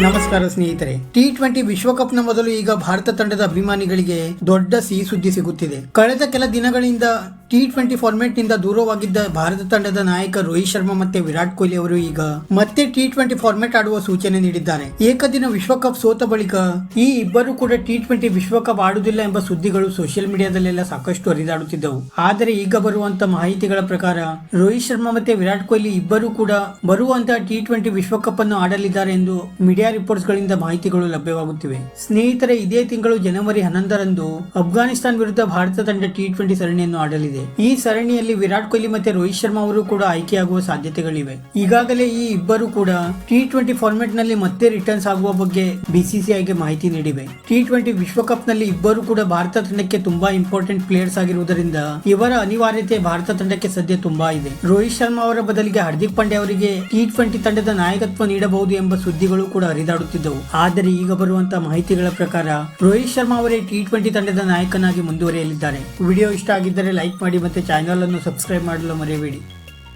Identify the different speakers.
Speaker 1: ನಮಸ್ಕಾರ ಸ್ನೇಹಿತರೆ. T twenty ವಿಶ್ವಕಪ್ನ ಮೊದಲು ಈಗ ಭಾರತ ತಂಡದ ಅಭಿಮಾನಿಗಳಿಗೆ ದೊಡ್ಡ ಸಿಹಿ ಸುದ್ದಿ ಸಿಗುತ್ತಿದೆ. ಕಳೆದ ಕೆಲ ದಿನಗಳಿಂದ ಟಿ ಟ್ವೆಂಟಿ ಫಾರ್ಮೆಟ್ನಿಂದ ದೂರವಾಗಿದ್ದ ಭಾರತ ತಂಡದ ನಾಯಕ ರೋಹಿತ್ ಶರ್ಮಾ ಮತ್ತೆ ವಿರಾಟ್ ಕೊಹ್ಲಿ ಅವರು ಈಗ ಮತ್ತೆ ಟಿ ಟ್ವೆಂಟಿ ಫಾರ್ಮೆಟ್ ಆಡುವ ಸೂಚನೆ ನೀಡಿದ್ದಾರೆ. ಏಕದಿನ ವಿಶ್ವಕಪ್ ಸೋತ ಬಳಿಕ ಈ ಇಬ್ಬರು ಕೂಡ ಟಿ ಟ್ವೆಂಟಿ ವಿಶ್ವಕಪ್ ಆಡುವುದಿಲ್ಲ ಎಂಬ ಸುದ್ದಿಗಳು ಸೋಷಿಯಲ್ ಮೀಡಿಯಾದಲ್ಲೆಲ್ಲ ಸಾಕಷ್ಟು ಹರಿದಾಡುತ್ತಿದ್ದವು. ಆದರೆ ಈಗ ಬರುವಂತ ಮಾಹಿತಿಗಳ ಪ್ರಕಾರ ರೋಹಿತ್ ಶರ್ಮಾ ಮತ್ತೆ ವಿರಾಟ್ ಕೊಹ್ಲಿ ಇಬ್ಬರು ಕೂಡ ಬರುವಂತಹ ಟಿ ಟ್ವೆಂಟಿ ವಿಶ್ವಕಪ್ ಅನ್ನು ಆಡಲಿದ್ದಾರೆ ಎಂದು ಮೀಡಿಯಾ ರಿಪೋರ್ಟ್ಸ್ ಗಳಿಂದ ಮಾಹಿತಿಗಳು ಲಭ್ಯವಾಗುತ್ತಿವೆ. ಸ್ನೇಹಿತರೆ, ಇದೇ ತಿಂಗಳು ಜನವರಿ ಹನ್ನೊಂದರಂದು ಅಫ್ಘಾನಿಸ್ತಾನ್ ವಿರುದ್ಧ ಭಾರತ ತಂಡ ಟಿ ಟ್ವೆಂಟಿ ಸರಣಿಯನ್ನು ಆಡಲಿದೆ. ಈ ಸರಣಿಯಲ್ಲಿ ವಿರಾಟ್ ಕೊಹ್ಲಿ ಮತ್ತೆ ರೋಹಿತ್ ಶರ್ಮಾ ಅವರು ಕೂಡ ಆಯ್ಕೆಯಾಗುವ ಸಾಧ್ಯತೆಗಳಿವೆ. ಈಗಾಗಲೇ ಈ ಇಬ್ಬರು ಕೂಡ ಟಿ ಟ್ವೆಂಟಿ ಫಾರ್ಮೆಟ್ನಲ್ಲಿ ಮತ್ತೆ ರಿಟರ್ನ್ಸ್ ಆಗುವ ಬಗ್ಗೆ ಬಿಸಿಸಿಐಗೆ ಮಾಹಿತಿ ನೀಡಿವೆ. ಟಿ ಟ್ವೆಂಟಿ ವಿಶ್ವಕಪ್ನಲ್ಲಿ ಇಬ್ಬರು ಕೂಡ ಭಾರತ ತಂಡಕ್ಕೆ ತುಂಬಾ ಇಂಪಾರ್ಟೆಂಟ್ ಪ್ಲೇಯರ್ಸ್ ಆಗಿರುವುದರಿಂದ ಇವರ ಅನಿವಾರ್ಯತೆ ಭಾರತ ತಂಡಕ್ಕೆ ಸದ್ಯ ತುಂಬಾ ಇದೆ. ರೋಹಿತ್ ಶರ್ಮಾ ಅವರ ಬದಲಿಗೆ ಹಾರ್ದಿಕ್ ಪಾಂಡೆ ಅವರಿಗೆ ಟಿ ಟ್ವೆಂಟಿ ತಂಡದ ನಾಯಕತ್ವ ನೀಡಬಹುದು ಎಂಬ ಸುದ್ದಿಗಳು ಕೂಡ ಹರಿದಾಡುತ್ತಿದ್ದವು. ಆದರೆ ಈಗ ಬರುವಂತಹ ಮಾಹಿತಿಗಳ ಪ್ರಕಾರ ರೋಹಿತ್ ಶರ್ಮಾ ಅವರೇ ಟಿ ಟ್ವೆಂಟಿ ತಂಡದ ನಾಯಕನಾಗಿ ಮುಂದುವರಿಯಲಿದ್ದಾರೆ. ವಿಡಿಯೋ ಇಷ್ಟ ಆಗಿದ್ದರೆ ಲೈಕ್ ಮಾಡಿ ಮತ್ತೆ ಚಾನೆಲ್ ಅನ್ನು ಸಬ್ಸ್ಕ್ರೈಬ್ ಮಾಡಲು ಮರೆಯಬೇಡಿ.